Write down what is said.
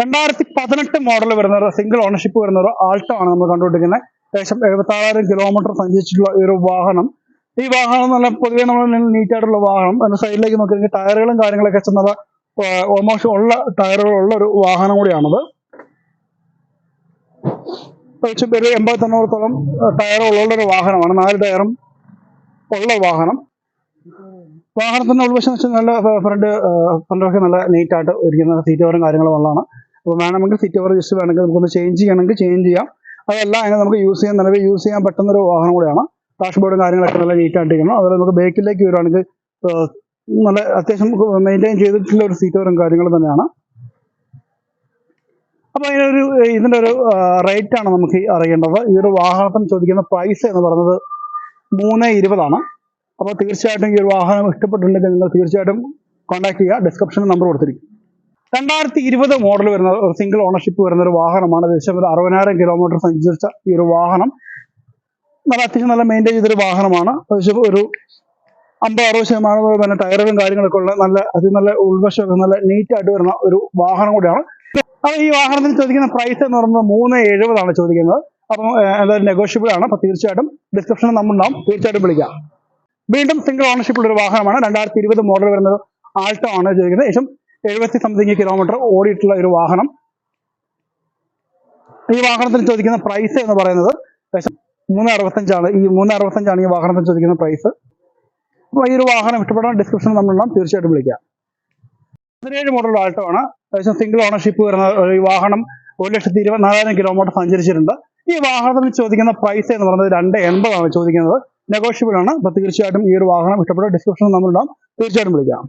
രണ്ടായിരത്തി പതിനെട്ട് മോഡൽ വരുന്ന ഒരു സിംഗിൾ ഓണർഷിപ്പ് വരുന്ന ഒരു ആൾട്ടോ ആണ് നമ്മൾ കണ്ടുകൊണ്ടിരിക്കുന്നത് ഏകദേശം എഴുപത്തി ആറായിരം കിലോമീറ്റർ സഞ്ചരിച്ചിട്ടുള്ള ഒരു വാഹനം. ഈ വാഹനം നല്ല പൊതുവെ നമ്മൾ നീറ്റായിട്ടുള്ള വാഹനം. അതിന്റെ സൈഡിലേക്ക് നോക്കി ടയറുകളും കാര്യങ്ങളൊക്കെ നല്ല ഓൾമോസ്റ്റ് ഉള്ള ടയറുകളുള്ള ഒരു വാഹനം കൂടിയാണത്. ഏകദേശം ഒരു എൺപത് തൊണ്ണൂറത്തോളം ടയറുകളുള്ള ഒരു വാഹനമാണ്. നാല് ടയറും ഉള്ള വാഹനം. വാഹനത്തിന്റെ ഉൾവശം വെച്ചാൽ നല്ല ഫ്രണ്ട് ഫ്രണ്ടൊക്കെ നല്ല നീറ്റായിട്ട് ഇരിക്കുന്ന സീറ്റ് കവറും കാര്യങ്ങളും ഉള്ളതാണ്. അപ്പോൾ വേണമെങ്കിൽ സിറ്റ് ഓവർ ജസ്റ്റ് വേണമെങ്കിൽ നമുക്കൊന്ന് ചേഞ്ച് ചെയ്യണമെങ്കിൽ ചേഞ്ച് ചെയ്യാം. അതല്ല അങ്ങനെ നമുക്ക് യൂസ് ചെയ്യാൻ നിലവിൽ യൂസ് ചെയ്യാൻ പറ്റുന്ന ഒരു വാഹനം കൂടിയാണ്. ഡാഷ് ബോർഡും കാര്യങ്ങളൊക്കെ നല്ല നീറ്റ് ആയിട്ടിരിക്കണം അതുപോലെ നമുക്ക് ബേക്കിലേക്ക് വരുവാണെങ്കിൽ നല്ല അത്യാവശ്യം മെയിന്റെയിൻ ചെയ്തിട്ടുള്ള ഒരു സീറ്റ് ഓവറും കാര്യങ്ങളും തന്നെയാണ്. അപ്പോൾ ഇതിനൊരു ഇതിന്റെ ഒരു റേറ്റ് ആണ് നമുക്ക് അറിയേണ്ടത്. ഈ ഒരു വാഹനത്തിന് ചോദിക്കുന്ന പ്രൈസ് എന്ന് പറയുന്നത് മൂന്ന് ഇരുപതാണ്. അപ്പോൾ തീർച്ചയായിട്ടും ഈ ഒരു വാഹനം ഇഷ്ടപ്പെട്ടിട്ടുണ്ടെങ്കിൽ നിങ്ങൾ തീർച്ചയായിട്ടും കോൺടാക്ട് ചെയ്യുക. ഡിസ്ക്രിപ്ഷനിൽ നമ്പർ കൊടുത്തിരിക്കും. രണ്ടായിരത്തി ഇരുപത് മോഡൽ വരുന്ന ഒരു സിംഗിൾ ഓണർഷിപ്പ് വരുന്ന ഒരു വാഹനമാണ്. ഏകദേശം ഒരു അറുപതിനായിരം കിലോമീറ്റർ സഞ്ചരിച്ച ഈ ഒരു വാഹനം. നല്ല അത്യാവശ്യം നല്ല മെയിന്റെയിൻ ചെയ്തൊരു വാഹനമാണ്. ഏകദേശം ഒരു അമ്പത് അറുപത് ശതമാനം തന്നെ ടയറുകളും കാര്യങ്ങളൊക്കെ ഉള്ള നല്ല അത് നല്ല ഉൾവശമൊക്കെ നല്ല നീറ്റായിട്ട് വരുന്ന ഒരു വാഹനം കൂടിയാണ്. അപ്പോൾ ഈ വാഹനത്തിന് ചോദിക്കുന്ന പ്രൈസ് എന്ന് പറയുന്നത് മൂന്ന് എഴുപതാണ് ചോദിക്കുന്നത്. അപ്പം എന്തായാലും നെഗോഷ്യബിൾ ആണ്. അപ്പോൾ തീർച്ചയായിട്ടും നമ്മൾ ഉണ്ടാവും. തീർച്ചയായിട്ടും വിളിക്കാം. വീണ്ടും സിംഗിൾ ഓണർഷിപ്പ് ഉള്ള ഒരു വാഹനമാണ്. രണ്ടായിരത്തി ഇരുപത് മോഡൽ വരുന്നത് ആൾട്ടോ ആണ് ചോദിക്കുന്നത്. ഏകദേശം എഴുപത്തി സംതിങ് കിലോമീറ്റർ ഓടിയിട്ടുള്ള ഒരു വാഹനം. ഈ വാഹനത്തിന് ചോദിക്കുന്ന പ്രൈസ് എന്ന് പറയുന്നത് മൂന്ന് അറുപത്തഞ്ചാണ്. ഈ മൂന്ന് അറുപത്തഞ്ചാണ് ഈ വാഹനത്തിന് ചോദിക്കുന്ന പ്രൈസ് അപ്പോൾ ഈ ഒരു വാഹനം ഇഷ്ടപ്പെടാൻ ഡിസ്ക്രിപ്ഷൻ നമ്മളെല്ലാം തീർച്ചയായിട്ടും വിളിക്കാം. പതിനേഴ് മോഡൽ ആൾട്ടോ ആണ് ഏകദേശം സിംഗിൾ ഓണർഷിപ്പ് വരുന്ന ഈ വാഹനം ഒരു ലക്ഷത്തി ഇരുപത്തിനാലായിരം കിലോമീറ്റർ സഞ്ചരിച്ചിട്ടുണ്ട്. ഈ വാഹനത്തിന് ചോദിക്കുന്ന പ്രൈസ് എന്ന് പറയുന്നത് രണ്ട് എൺപതാണ് ചോദിക്കുന്നത്. നെഗോഷ്യബിൾ ആണ്. അപ്പോൾ തീർച്ചയായിട്ടും ഈ ഒരു വാഹനം ഇഷ്ടപ്പെട്ട ഡിസ്ക്രിപ്ഷൻ നമ്മളുണ്ടാവും തീർച്ചയായിട്ടും വിളിക്കാം.